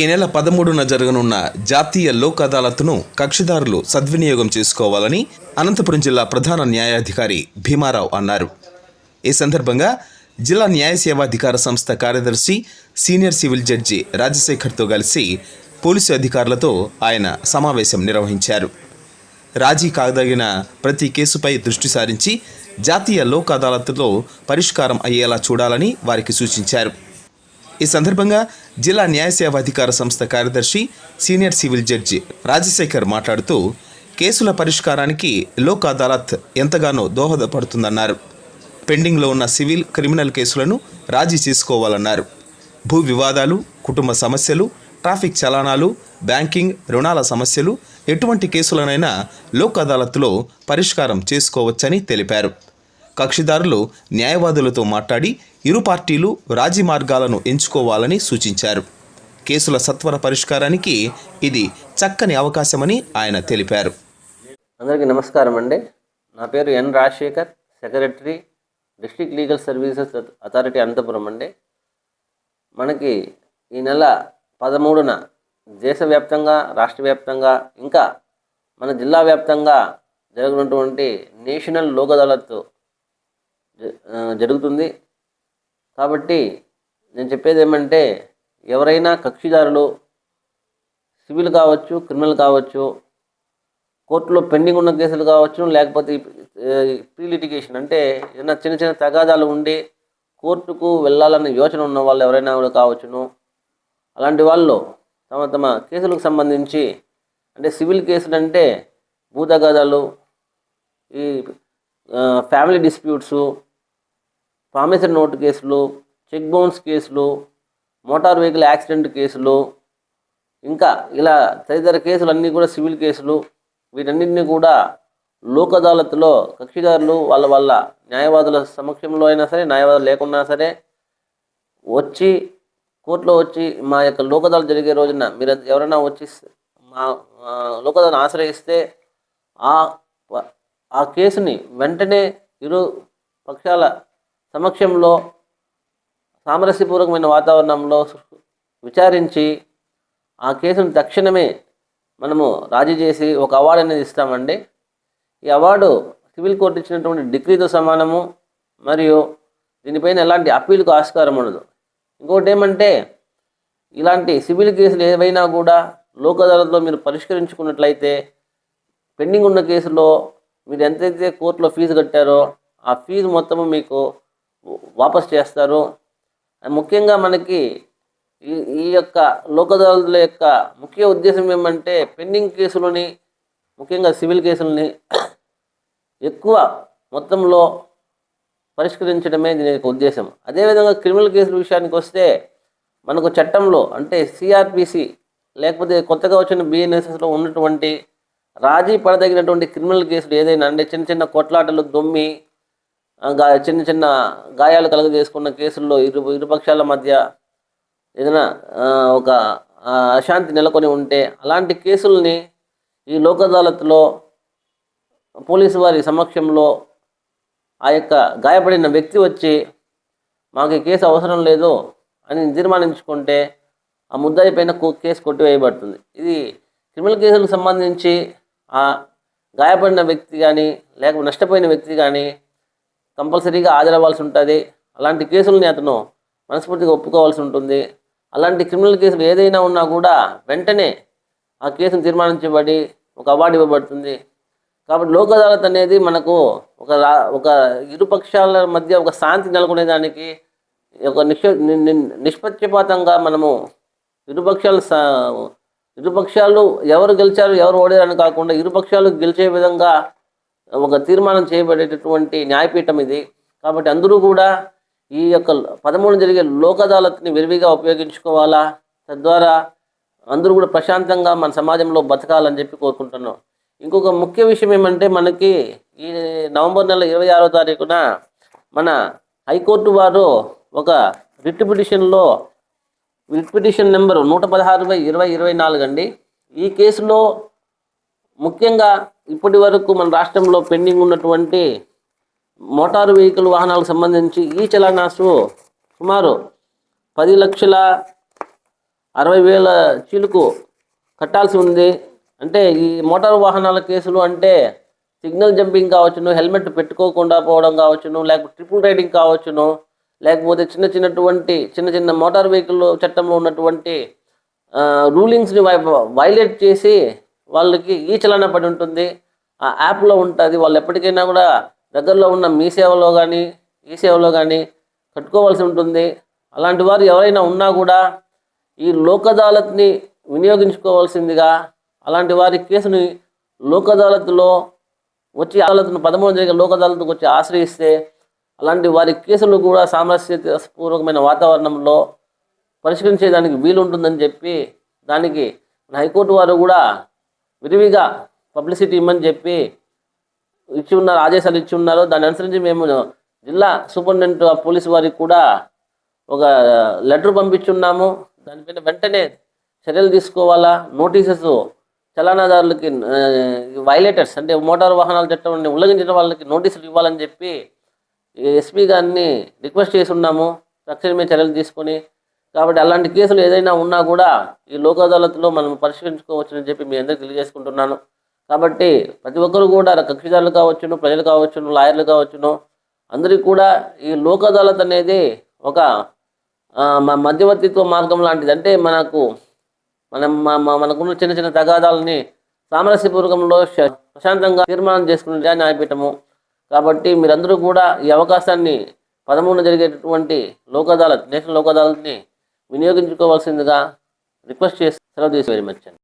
ఈ నెల పదమూడున జరగనున్న జాతీయ లోక్ అదాలత్ను కక్షిదారులు సద్వినియోగం చేసుకోవాలని అనంతపురం జిల్లా ప్రధాన న్యాయాధికారి భీమారావు అన్నారు. ఈ సందర్భంగా జిల్లా న్యాయ సేవాధికార సంస్థ కార్యదర్శి సీనియర్ సివిల్ జడ్జి రాజశేఖర్తో కలిసి పోలీసు అధికారులతో ఆయన సమావేశం నిర్వహించారు. రాజీ కాదగిన ప్రతి కేసుపై దృష్టి సారించి జాతీయ లోక్ అదాలత్లో పరిష్కారం అయ్యేలా చూడాలని వారికి సూచించారు. ఈ సందర్భంగా జిల్లా న్యాయ సేవాధికార సంస్థ కార్యదర్శి సీనియర్ సివిల్ జడ్జి రాజశేఖర్ మాట్లాడుతూ కేసుల పరిష్కారానికి లోక్ అదాలత్ ఎంతగానో దోహదపడుతుందన్నారు. పెండింగ్లో ఉన్న సివిల్ క్రిమినల్ కేసులను రాజీ చేసుకోవాలన్నారు. భూ వివాదాలు కుటుంబ సమస్యలు ట్రాఫిక్ చలానాలు బ్యాంకింగ్ రుణాల సమస్యలు ఎటువంటి కేసులనైనా లోక్ అదాలత్లో పరిష్కారం చేసుకోవచ్చని తెలిపారు. కక్షిదారులు న్యాయవాదులతో మాట్లాడి ఇరు పార్టీలు రాజీ మార్గాలను ఎంచుకోవాలని సూచించారు. కేసుల సత్వర పరిష్కారానికి ఇది చక్కని అవకాశమని ఆయన తెలిపారు. అందరికీ నమస్కారం అండి. నా పేరు N Rajasekhar secretary district legal services authority Anantapur అండి. మనకి ఈ నెల పదమూడున దేశవ్యాప్తంగా రాష్ట్ర వ్యాప్తంగా ఇంకా మన జిల్లా వ్యాప్తంగా జరుగుతున్నటువంటి నేషనల్ లోక్ అదాలత్ జరుగుతుంది. కాబట్టి నేను చెప్పేది ఏమంటే ఎవరైనా కక్షిదారులు సివిల్ కావచ్చు క్రిమినల్ కావచ్చు కోర్టులో పెండింగ్ ఉన్న కేసులు కావచ్చు లేకపోతే ప్రీ లిటిగేషన్ అంటే ఏదైనా చిన్న చిన్న తగాదాలు ఉండి కోర్టుకు వెళ్ళాలన్న యోచన ఉన్న వాళ్ళు ఎవరైనా కూడా కావచ్చును. అలాంటి వాళ్ళు తమ తమ కేసులకు సంబంధించి అంటే సివిల్ కేసులు అంటే భూ తగాదాలు ఈ ఫ్యామిలీ డిస్ప్యూట్సు ప్రామిసరీ నోటు కేసులు చెక్ బౌన్స్ కేసులు మోటార్ వెహికల్ యాక్సిడెంట్ కేసులు ఇంకా ఇలా తదితర కేసులు అన్నీ కూడా సివిల్ కేసులు. వీటన్నింటినీ కూడా లోక్ అదాలత్లో కక్షిదారులు వాళ్ళ వాళ్ళ న్యాయవాదుల సమక్షంలో అయినా సరే న్యాయవాదులు లేకున్నా సరే వచ్చి కోర్టులో వచ్చి మా యొక్క లోక్ అదాలత్ జరిగే రోజున మీరు ఎవరైనా వచ్చి మా ఆ, లోక్ ఆశ్రయిస్తే ఆ ప- ఆ కేసుని వెంటనే ఇరు పక్షాల సమక్షంలో సామరస్యపూర్వకమైన వాతావరణంలో విచారించి ఆ కేసును తక్షణమే మనము రాజీ చేసి ఒక అవార్డు అనేది ఇస్తామండి. ఈ అవార్డు సివిల్ కోర్టు ఇచ్చినటువంటి డిగ్రీతో సమానము మరియు దీనిపైన ఎలాంటి అప్పీల్కు ఆస్కారం ఉండదు. ఇంకోటి ఏమంటే ఇలాంటి సివిల్ కేసులు ఏవైనా కూడా లోక్ అదాలత్లో మీరు పరిష్కరించుకున్నట్లయితే పెండింగ్ ఉన్న కేసులో మీరు ఎంతైతే కోర్టులో ఫీజు కట్టారో ఆ ఫీజు మొత్తము మీకు వాపస్ చేస్తారు. ముఖ్యంగా మనకి ఈ ఈ యొక్క లోకదారుల యొక్క ముఖ్య ఉద్దేశం ఏమంటే పెండింగ్ కేసులని ముఖ్యంగా సివిల్ కేసులని ఎక్కువ మొత్తంలో పరిష్కరించడమే దీని యొక్క ఉద్దేశం. అదేవిధంగా క్రిమినల్ కేసుల విషయానికి వస్తే మనకు చట్టంలో అంటే సిఆర్పిసి లేకపోతే కొత్తగా వచ్చిన బిఎన్ఎస్ఎస్లో ఉన్నటువంటి రాజీ పడదగినటువంటి క్రిమినల్ కేసులు ఏదైనా అంటే చిన్న చిన్న కొట్లాటలు దొమ్మి చిన్న చిన్న గాయాలు కలుగజేసుకున్న కేసుల్లో ఇరు ఇరుపక్షాల మధ్య ఏదైనా ఒక అశాంతి నెలకొని ఉంటే అలాంటి కేసుల్ని ఈ లోక్ అదాలత్లో పోలీసు వారి సమక్షంలో ఆ యొక్క గాయపడిన వ్యక్తి వచ్చి మాకు కేసు అవసరం లేదు అని తీర్మానించుకుంటే ఆ ముద్దాయి పైన కేసు కొట్టివేయబడుతుంది. ఇది క్రిమినల్ కేసులకు సంబంధించి ఆ గాయపడిన వ్యక్తి కానీ లేకపోతే నష్టపోయిన వ్యక్తి కానీ కంపల్సరీగా హాజరవ్వాల్సి ఉంటుంది. అలాంటి కేసులని అతను మనస్ఫూర్తిగా ఒప్పుకోవాల్సి ఉంటుంది. అలాంటి క్రిమినల్ కేసులు ఏదైనా ఉన్నా కూడా వెంటనే ఆ కేసును తీర్మానించబడి ఒక అవార్డు ఇవ్వబడుతుంది. కాబట్టి లోక్ అదాలత్ అనేది మనకు ఒక ఒక ఇరుపక్షాల మధ్య ఒక శాంతి నెలకొనేదానికి ఒక నిష్ నిష్పక్షపాతంగా మనము ఇరుపక్షాలు ఇరుపక్షాలు ఎవరు గెలిచారు ఎవరు ఓడారని కాకుండా ఇరుపక్షాలు గెలిచే విధంగా ఒక తీర్మానం చేయబడేటటువంటి న్యాయపీఠం ఇది. కాబట్టి అందరూ కూడా ఈ యొక్క పదమూడు జరిగే లోక్ అదాలత్ని విరివిగా ఉపయోగించుకోవాలా? తద్వారా అందరూ కూడా ప్రశాంతంగా మన సమాజంలో బతకాలని చెప్పి కోరుకుంటున్నాం. ఇంకొక ముఖ్య విషయం ఏమంటే మనకి ఈ నవంబర్ నెల ఇరవై ఆరో తారీఖున మన హైకోర్టు వారు ఒక రిట్ పిటిషన్లో రిట్ పిటిషన్ నెంబరు నూట పదహారు బై ఇరవై ఇరవై నాలుగు అండి. ఈ కేసులో ముఖ్యంగా ఇప్పటి వరకు మన రాష్ట్రంలో పెండింగ్ ఉన్నటువంటి మోటారు వెహికల్ వాహనాలకు సంబంధించి ఈ చలానాసు సుమారు పది లక్షల అరవై వేల చీలుకు కట్టాల్సి ఉంది. అంటే ఈ మోటార్ వాహనాల కేసులు అంటే సిగ్నల్ జంపింగ్ కావచ్చును హెల్మెట్ పెట్టుకోకుండా పోవడం కావచ్చును లేకపోతే ట్రిపుల్ రైడింగ్ కావచ్చును లేకపోతే చిన్న చిన్నటువంటి చిన్న చిన్న మోటార్ వెహికల్ చట్టంలో ఉన్నటువంటి రూలింగ్స్ని వై- వైలేట్ చేసి వాళ్ళకి ఈ పడి ఉంటుంది. ఆ యాప్లో ఉంటుంది. వాళ్ళు ఎప్పటికైనా కూడా దగ్గరలో ఉన్న మీ సేవలో కానీ ఈ సేవలో కానీ కట్టుకోవాల్సి ఉంటుంది. అలాంటి వారు ఎవరైనా ఉన్నా కూడా ఈ లోక్ అదాలత్ని వినియోగించుకోవాల్సిందిగా అలాంటి వారి కేసుని లోక్ అదాలత్లో వచ్చి అదాలత్ను పదమూడు జరిగే లోక్ అదాలత్కు వచ్చి ఆశ్రయిస్తే అలాంటి వారి కేసులు కూడా సామరస్యపూర్వకమైన వాతావరణంలో పరిష్కరించేదానికి వీలుంటుందని చెప్పి దానికి హైకోర్టు వారు కూడా విరివిగా పబ్లిసిటీ ఇమ్మని చెప్పి ఇచ్చి ఉన్నారు ఆదేశాలు ఇచ్చి ఉన్నారు దాన్ని అనుసరించి మేము జిల్లా సూపరింటెండెంట్ ఆఫ్ పోలీస్ వారికి కూడా ఒక లెటర్ పంపించున్నాము. దానిపైన వెంటనే చర్యలు తీసుకోవాలా? నోటీసెస్ చలానాదారులకి వైలేటర్స్ అంటే మోటార్ వాహనాల చట్టం ఉల్లంఘించిన వాళ్ళకి నోటీసులు ఇవ్వాలని చెప్పి ఎస్పీ గారిని రిక్వెస్ట్ చేసి ఉన్నాము. తక్షణమే చర్యలు తీసుకొని కాబట్టి అలాంటి కేసులు ఏదైనా ఉన్నా కూడా ఈ లోక్ అదాలత్లో మనం పరిష్కరించుకోవచ్చని చెప్పి మీ అందరికీ తెలియజేసుకుంటున్నాను. కాబట్టి ప్రతి ఒక్కరు కూడా కక్షిదారులు కావచ్చును ప్రజలు కావచ్చును లాయర్లు కావచ్చును అందరికీ కూడా ఈ లోక్ అదాలత్ అనేది ఒక మ- మధ్యవర్తిత్వ మార్గం లాంటిది. అంటే మనకు మనం మనకున్న చిన్న చిన్న తగాదాలని సామరస్యపూర్వకంలో శ- ప్రశాంతంగా తీర్మానం చేసుకునే న్యాయపీఠము. కాబట్టి మీరందరూ కూడా ఈ అవకాశాన్ని పదమూడున జరిగేటటువంటి లోక్ అదాలత్ నేషనల్ లోక్ అదాలత్ని వినియోగించుకోవాల్సిందిగా రిక్వెస్ట్ చేసి సెలవు తీసి వెరీ మచ్ అండి